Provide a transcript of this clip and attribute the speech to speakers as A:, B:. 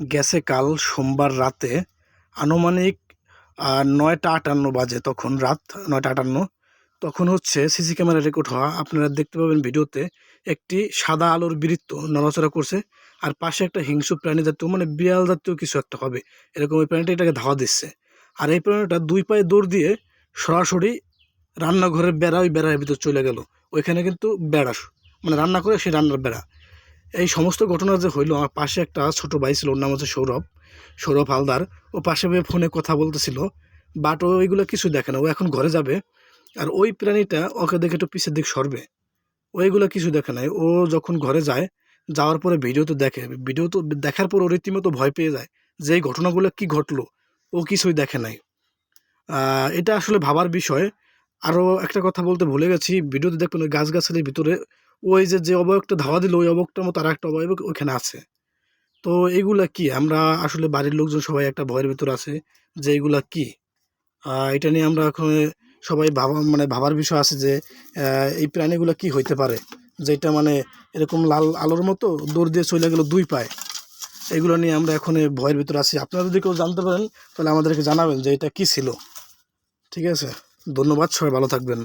A: গেছে কাল সোমবার রাতে। আনুমানিক নয়টা আটান্ন বাজে তখন, রাত নয়টা আটান্ন। তখন হচ্ছে সিসি ক্যামেরা রেকর্ড হওয়া। আপনারা দেখতে পাবেন ভিডিওতে একটি সাদা আলোর বৃত্ত নড়াচড়া করছে। আর পাশে একটা হিংস্র প্রাণী জাতীয় মানে বিড়াল জাতীয় কিছু একটা হবে। এরকম ওই প্রাণীটা এটাকে ধাওয়া দিচ্ছে। আর এই প্রাণীটা দুই পায়ে দৌড় দিয়ে সরাসরি রান্নাঘরের বেড়া, ওই বেড়ার ভিতর চলে গেল। ওইখানে কিন্তু বেড়া মানে রান্না করে সেই রান্নার বেড়া। এই সমস্ত ঘটনা যে হইল, আমার পাশে একটা ছোট ভাই ছিল, ওর নাম হচ্ছে সৌরভ। সৌরভ হালদার। ও পাশে ফোনে কথা বলতেছিল বাট ও ওইগুলো কিছু দেখে না। ও এখন ঘরে যাবে, আর ওই প্রাণীটা ওকে দেখে একটু পিছের দিক সরবে। ওইগুলো কিছু দেখে নাই। ও যখন ঘরে যায়, যাওয়ার পরে ভিডিও তো দেখে। ভিডিও তো দেখার পর ও রীতিমতো ভয় পেয়ে যায় যে এই ঘটনাগুলো কি ঘটলো। ও কিছুই দেখে নাই। এটা আসলে ভাবার বিষয়। আরও একটা কথা বলতে ভুলে গেছি। ভিডিওতে দেখবেন ওই গাছগাছালির ভিতরে ওই যে যে অবয়বটা ধাওয়া দিল, ওই অবয়বটার মতো আর একটা অবয়ব ওইখানে আছে। তো এইগুলা কি? আমরা আসলে বাড়ির লোকজন সবাই একটা ভয়ের ভিতর আছে যে এইগুলা কি? এটা নিয়ে আমরা এখন সবাই ভাবা মানে ভাবার বিষয় আছে যে এই প্রাণীগুলো কি হইতে পারে? যেটা মানে এরকম লাল আলোর মতো দৌড় দিয়ে চলে গেল দুই পায়। এগুলো নিয়ে আমরা এখন ভয়ের ভিতর আছি। আপনারা যদি কেউ জানতে পারেন, তাহলে আমাদেরকে জানাবেন যে এটা কি ছিল। ঠিক আছে? ধন্যবাদ, সবাই ভালো থাকবেন।